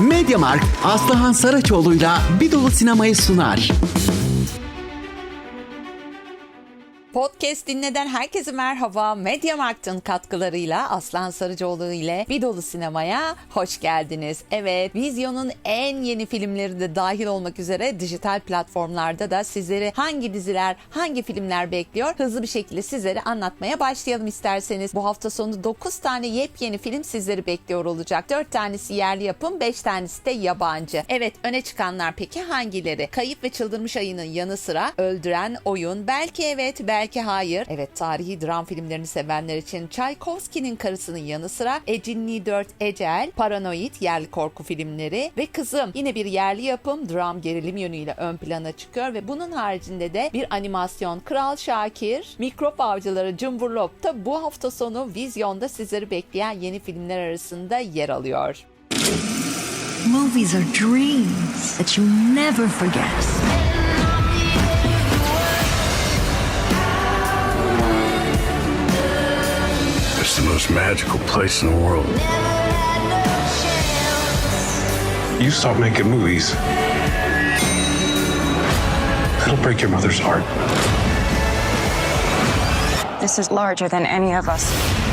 Mediamarkt Aslıhan Saraçoğlu'yla bir dolu sinemayı sunar. Podcast dinleden herkese merhaba. Mediamarkt'ın katkılarıyla Aslan Sarıcıoğlu ile Bir Dolu Sinema'ya hoş geldiniz. Evet, Vizyon'un en yeni filmleri de dahil olmak üzere dijital platformlarda da sizleri hangi diziler, hangi filmler bekliyor hızlı bir şekilde sizlere anlatmaya başlayalım isterseniz. Bu hafta sonu 9 tane yepyeni film sizleri bekliyor olacak. 4 tanesi yerli yapım, 5 tanesi de yabancı. Evet, öne çıkanlar peki hangileri? Kayıp ve Çıldırmış Ayı'nın yanı sıra Öldüren Oyun, belki evet, belki hayır. Evet, tarihi dram filmlerini sevenler için Tchaikovsky'nin karısının yanı sıra Ecinli 4 Ecel, Paranoid yerli korku filmleri ve Kızım yine bir yerli yapım dram gerilim yönüyle ön plana çıkıyor ve bunun haricinde de bir animasyon Kral Şakir, Mikrop Avcıları Cumburlop da bu hafta sonu vizyonda sizleri bekleyen yeni filmler arasında yer alıyor. Movies are dreams that you never forget. Most magical place in the world. You stop making movies. It'll break your mother's heart. This is larger than any of us.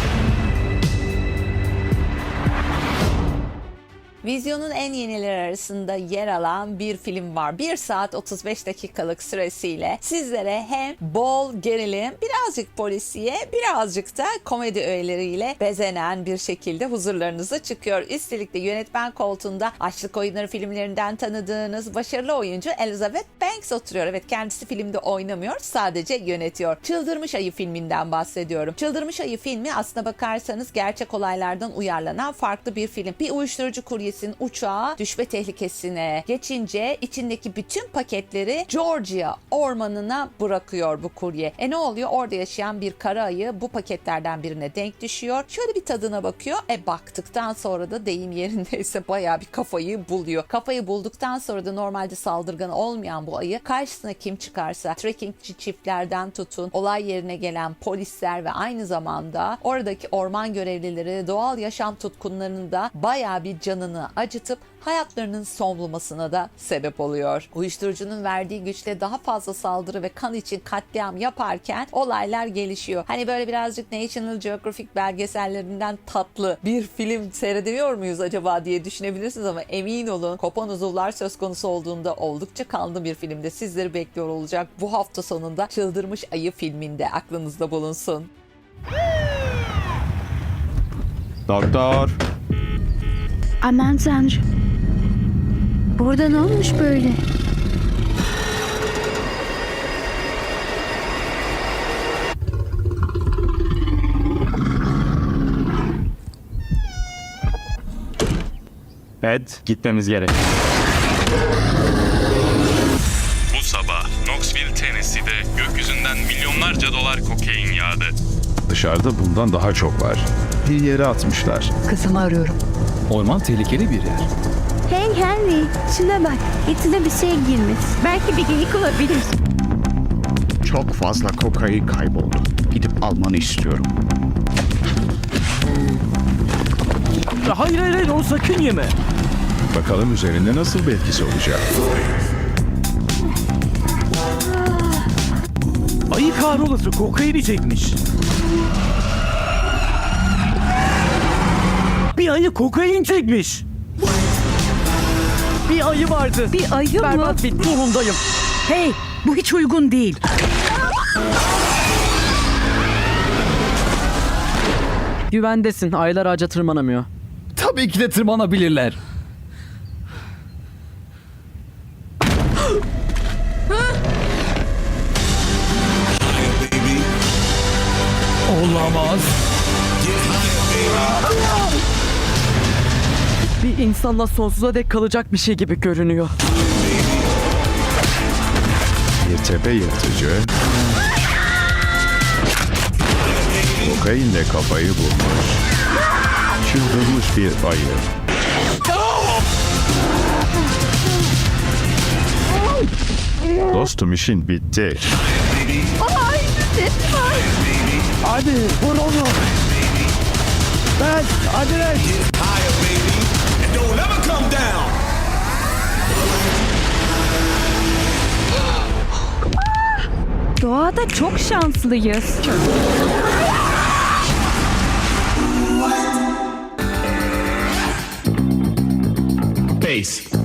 Vizyonun en yenileri arasında yer alan bir film var. 1 saat 35 dakikalık süresiyle sizlere hem bol gerilim, birazcık polisiye, birazcık da komedi öğeleriyle bezenen bir şekilde huzurlarınıza çıkıyor. Üstelik de yönetmen koltuğunda Açlık Oyunları filmlerinden tanıdığınız başarılı oyuncu Elizabeth Banks oturuyor. Evet kendisi filmde oynamıyor, sadece yönetiyor. Çıldırmış Ayı filminden bahsediyorum. Çıldırmış Ayı filmi aslına bakarsanız gerçek olaylardan uyarlanan farklı bir film. Bir uyuşturucu kuryesinin uçağı düşme tehlikesine geçince içindeki bütün paketleri Georgia ormanına bırakıyor bu kurye. E ne oluyor? Orada yaşayan bir kara ayı bu paketlerden birine denk düşüyor. Şöyle bir tadına bakıyor. E baktıktan sonra da deyim yerindeyse bayağı bir kafayı buluyor. Kafayı bulduktan sonra da normalde saldırgan olmayan bu ayı karşısına kim çıkarsa trekkingçi çiftlerden tutun olay yerine gelen polisler ve aynı zamanda oradaki orman görevlileri doğal yaşam tutkunlarının da bayağı bir canını acıtıp hayatlarının son bulmasına da sebep oluyor. Uyuşturucunun verdiği güçle daha fazla saldırı ve kan için katliam yaparken olaylar gelişiyor. Hani böyle birazcık National Geographic belgesellerinden tatlı bir film seyredemiyor muyuz acaba diye düşünebilirsiniz ama emin olun kopan uzuvlar söz konusu olduğunda oldukça kanlı bir filmde sizleri bekliyor olacak. Bu hafta sonunda Çıldırmış Ayı filminde aklınızda bulunsun. Doktor. Aman tanrım. Burada ne olmuş böyle? Ed, gitmemiz gerek. Bu sabah Knoxville, Tennessee'de gökyüzünden milyonlarca dolar kokain yağdı. Dışarıda bundan daha çok var. Bir yere atmışlar. Kızımı arıyorum. Orman tehlikeli bir yer. Hey Henry, şuna bak. İçine bir şey girmiş. Belki bir geyik olabilir. Çok fazla kokain kayboldu. Gidip almanı istiyorum. Hayır hayır hayır onu sakın yeme. Bakalım üzerinde nasıl bir etkisi olacak. Ayı kahrolası kokaini çekmiş. Bir ayı kokain çekmiş. Bir ayı vardı. Bir ayı mı? Berbat bir durumdayım. Hey, bu hiç uygun değil. Güvendesin. Aylar ağaca tırmanamıyor. Tabii ki de tırmanabilirler. İnsanla sonsuza dek kalacak bir şey gibi görünüyor. Bir tepe yırtıcı. Kokainle kafayı bulmuş. Çıldırmış bir ayı. Dostum işin bitti. Hadi vur onu. Ben hadi don't ever come down. Doğada çok şanslıyız. Base.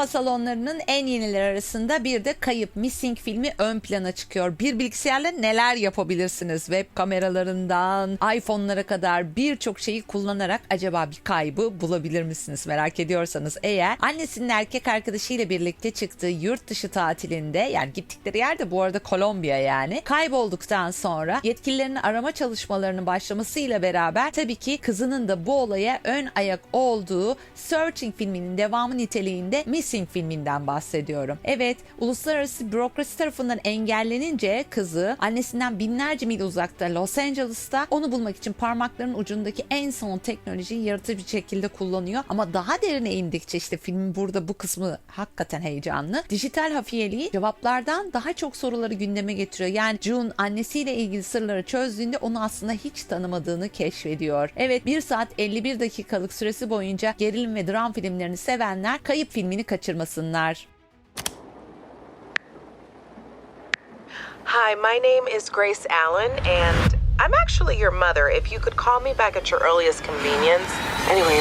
Sinema salonlarının en yenileri arasında bir de Kayıp Missing filmi ön plana çıkıyor. Bir bilgisayarla neler yapabilirsiniz? Web kameralarından iPhone'lara kadar birçok şeyi kullanarak acaba bir kaybı bulabilir misiniz? Merak ediyorsanız eğer annesinin erkek arkadaşıyla birlikte çıktığı yurt dışı tatilinde yani gittikleri yerde bu arada Kolombiya yani kaybolduktan sonra yetkililerin arama çalışmalarının başlamasıyla beraber tabii ki kızının da bu olaya ön ayak olduğu Searching filminin devamı niteliğinde Missing filminden bahsediyorum. Evet, uluslararası bürokrasi tarafından engellenince kızı annesinden binlerce mil uzakta Los Angeles'ta onu bulmak için parmaklarının ucundaki en son teknolojiyi yaratıcı bir şekilde kullanıyor. Ama daha derine indikçe işte filmin burada bu kısmı hakikaten heyecanlı. Dijital hafiyeliği cevaplardan daha çok soruları gündeme getiriyor. Yani June annesiyle ilgili sırları çözdüğünde onu aslında hiç tanımadığını keşfediyor. Evet 1 saat 51 dakikalık süresi boyunca gerilim ve dram filmlerini sevenler kayıp filmini kaçırmasınlar. Hi, my name is Grace Allen, and I'm actually your mother. If you could call me back at your earliest convenience. Anyway,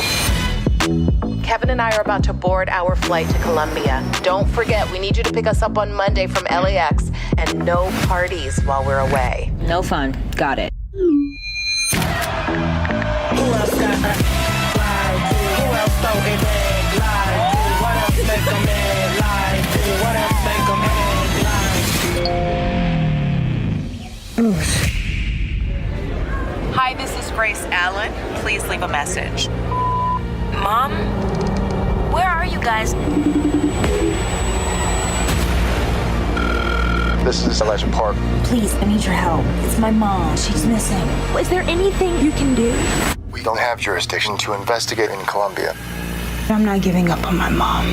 Kevin and I are about to board our flight to Colombia. Don't forget, we need you to pick us up on Monday from LAX, and no parties while we're away. No fun. Got it. Hi, this is Grace Allen. Please leave a message. Mom? Where are you guys? This is Elijah Park. Please, I need your help. It's my mom. She's missing. Is there anything you can do? We don't have jurisdiction to investigate in Colombia. I'm not giving up on my mom.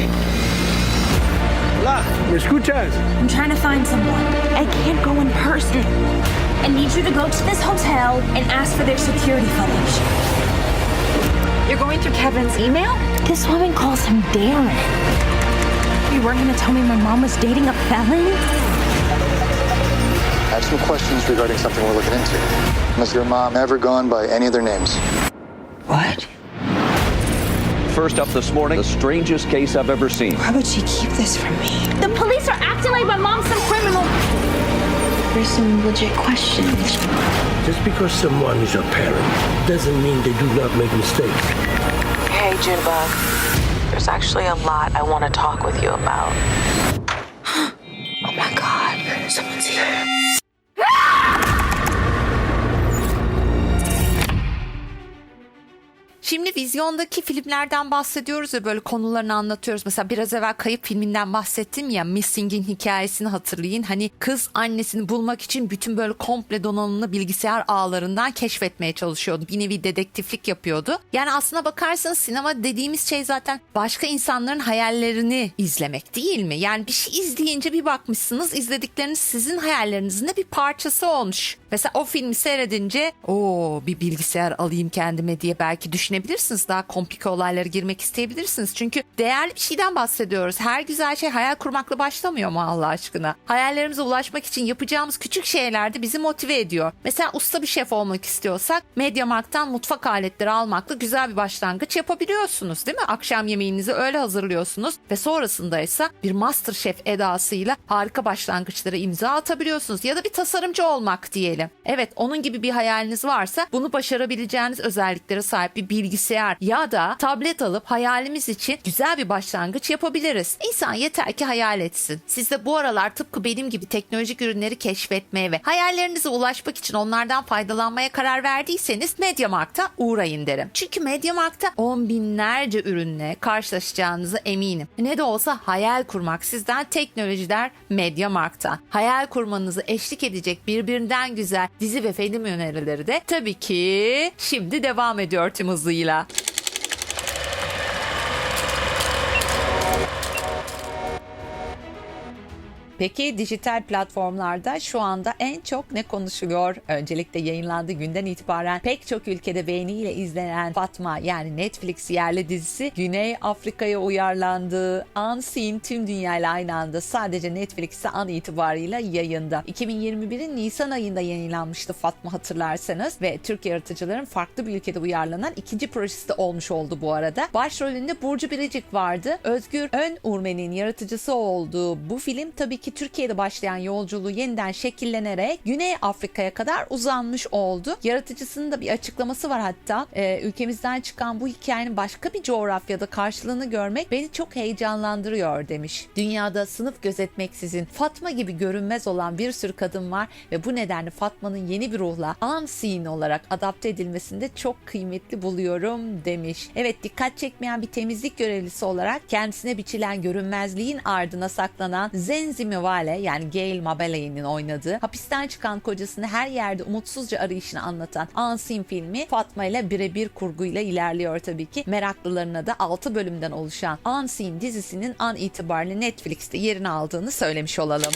¿Me escuchas? I'm trying to find someone. I can't go in person. I need you to go to this hotel and ask for their security footage. You're going through Kevin's email? This woman calls him Darren. You weren't going to tell me my mom was dating a felon? I have some questions regarding something we're looking into. Has your mom ever gone by any other names? What? First up this morning, the strangest case I've ever seen. Why would she keep this from me? The police are acting like my mom's some criminal. There's some legit questions. Just because someone is your parent doesn't mean they do not make mistakes. Hey, Junebug. There's actually a lot I want to talk with you about. Oh my god, someone's here. Şimdi vizyondaki filmlerden bahsediyoruz ya böyle konularını anlatıyoruz. Mesela biraz evvel Kayıp filminden bahsettim ya Missing'in hikayesini hatırlayın. Hani kız annesini bulmak için bütün böyle komple donanımlı bilgisayar ağlarından keşfetmeye çalışıyordu. Bir nevi dedektiflik yapıyordu. Yani aslına bakarsanız sinema dediğimiz şey zaten başka insanların hayallerini izlemek değil mi? Yani bir şey izleyince bir bakmışsınız izledikleriniz sizin hayallerinizin de bir parçası olmuş. Mesela o filmi seyredince o bir bilgisayar alayım kendime diye belki düşünebilirsiniz. Daha komplike olaylara girmek isteyebilirsiniz. Çünkü değerli bir şeyden bahsediyoruz. Her güzel şey hayal kurmakla başlamıyor mu Allah aşkına? Hayallerimize ulaşmak için yapacağımız küçük şeyler de bizi motive ediyor. Mesela usta bir şef olmak istiyorsak Mediamarkt'tan mutfak aletleri almakla güzel bir başlangıç yapabiliyorsunuz değil mi? Akşam yemeğinizi öyle hazırlıyorsunuz ve sonrasında ise bir master şef edasıyla harika başlangıçlara imza atabiliyorsunuz. Ya da bir tasarımcı olmak diyelim. Evet onun gibi bir hayaliniz varsa bunu başarabileceğiniz özelliklere sahip bir bilgisayar ya da tablet alıp hayalimiz için güzel bir başlangıç yapabiliriz. İnsan yeter ki hayal etsin. Siz de bu aralar tıpkı benim gibi teknolojik ürünleri keşfetmeye ve hayallerinize ulaşmak için onlardan faydalanmaya karar verdiyseniz Mediamarkt'a uğrayın derim. Çünkü Mediamarkt'ta on binlerce ürünle karşılaşacağınıza eminim. Ne de olsa hayal kurmak sizden teknolojiler Mediamarkt'ta. Hayal kurmanızı eşlik edecek birbirinden güzel dizi ve film önerileri de tabii ki şimdi devam ediyor tüm hızıyla. Peki dijital platformlarda şu anda en çok ne konuşuluyor? Öncelikle yayınlandığı günden itibaren pek çok ülkede beğeniyle izlenen Fatma yani Netflix yerli dizisi Güney Afrika'ya uyarlandı. Unseen tüm dünyayla aynı anda sadece Netflix'te an itibarıyla yayında. 2021'in Nisan ayında yayınlanmıştı Fatma hatırlarsanız ve Türk yaratıcıların farklı bir ülkede uyarlanan ikinci projesi de olmuş oldu bu arada. Başrolünde Burcu Biricik vardı. Özgür Ön Urmen'in yaratıcısı olduğu bu film tabii ki Türkiye'de başlayan yolculuğu yeniden şekillenerek Güney Afrika'ya kadar uzanmış oldu. Yaratıcısının da bir açıklaması var hatta. Ee, ülkemizden çıkan bu hikayenin başka bir coğrafyada karşılığını görmek beni çok heyecanlandırıyor demiş. Dünyada sınıf gözetmeksizin Fatma gibi görünmez olan bir sürü kadın var ve bu nedenle Fatma'nın yeni bir ruhla unseen olarak adapte edilmesinde çok kıymetli buluyorum demiş. Evet dikkat çekmeyen bir temizlik görevlisi olarak kendisine biçilen görünmezliğin ardına saklanan Zenzi Mivale yani Gail Mabelay'ın oynadığı hapisten çıkan kocasını her yerde umutsuzca arayışını anlatan Unseen filmi Fatma ile birebir kurguyla ilerliyor tabii ki. Meraklılarına da 6 bölümden oluşan Unseen dizisinin an itibariyle Netflix'te yerini aldığını söylemiş olalım.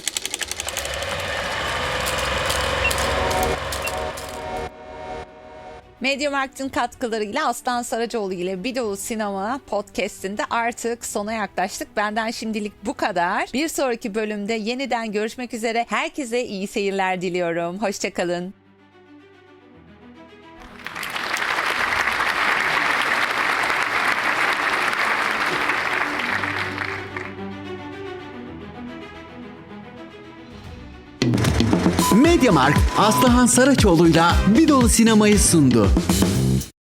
Mediamarkt'ın katkılarıyla Aslan Saracoğlu ile Bidolu Sinema podcastinde artık sona yaklaştık. Benden şimdilik bu kadar. Bir sonraki bölümde yeniden görüşmek üzere. Herkese iyi seyirler diliyorum. Hoşçakalın. Mediamarkt Aslıhan Saraçoğlu'yla bir dolu sinemayı sundu.